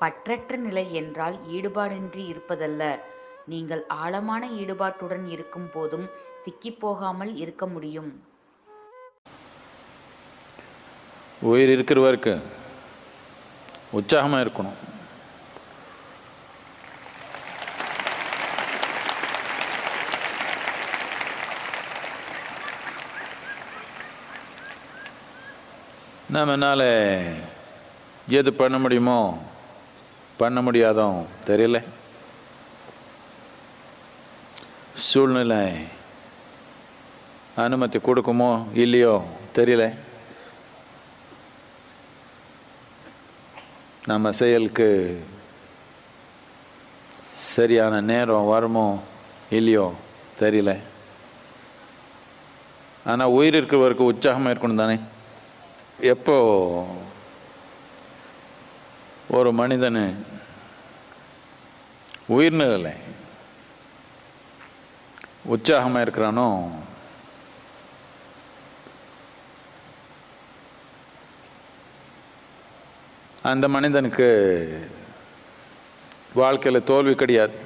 பற்றற்ற நிலை என்றால் ஈடுபாடின்றி இருப்பதல்ல. நீங்கள் ஆழமான ஈடுபாட்டுடன் இருக்கும் போதும் சிக்கிப் போகாமல் இருக்க முடியும். உயிர் இருக்கிற வரைக்கும் உற்சாகமாக இருக்கணும் நம்மனால எது பண்ண முடியுமோ பண்ண முடியாதோம் தெரியல. சூழ்நிலை அனுமதி கொடுக்குமோ இல்லையோ தெரியல. நம்ம செயலுக்கு சரியான நேரம் வருமோ இல்லையோ தெரியல. ஆனால் உயிர் இருக்கிறவருக்கு உற்சாகமாக இருக்கணும் தானே எப்போ ஒரு மனிதன் உயிர்நிலை உற்சாகமாக இருக்கிறானோ? அந்த மனிதனுக்கு வாழ்க்கையில் தோல்வி கிடையாது.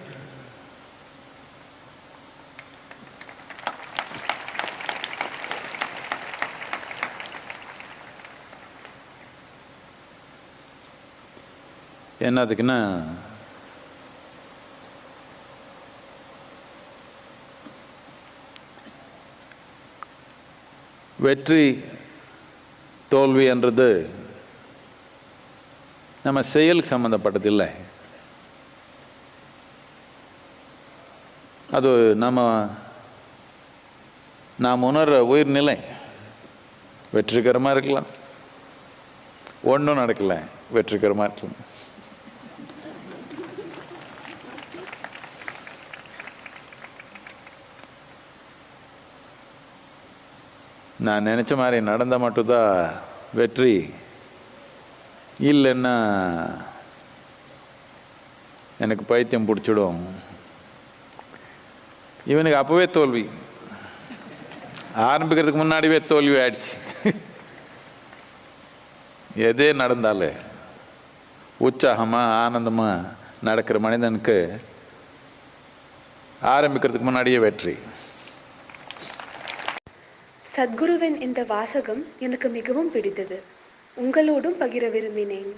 என்னதுக்குன்னா வெற்றி தோல்வி என்றது நம்ம செயலுக்கு சம்மந்தப்பட்டதில்லை அது நம்ம நாம் உணர்கிற உயிர்நிலை வெற்றிகரமாக இருக்கலாம். ஒன்றும் நடக்கலை வெற்றிகரமாக இருக்கலாம். நான் நினச்ச மாதிரி நடந்தால் மட்டும்தான் வெற்றி. இல்லைன்னா எனக்கு பைத்தியம் பிடிச்சிடும். இவனுக்கு அப்போவே தோல்வி. ஆரம்பிக்கிறதுக்கு முன்னாடியே தோல்வி ஆயிடுச்சு. எதே நடந்தாலே உற்சாகமாக ஆனந்தமாக நடக்கிற மனிதனுக்கு ஆரம்பிக்கிறதுக்கு முன்னாடியே வெற்றி. சத்குருவின் இந்த வாசகம் எனக்கு மிகவும் பிடித்தது. உங்களோடும் பகிர விரும்பினேன்.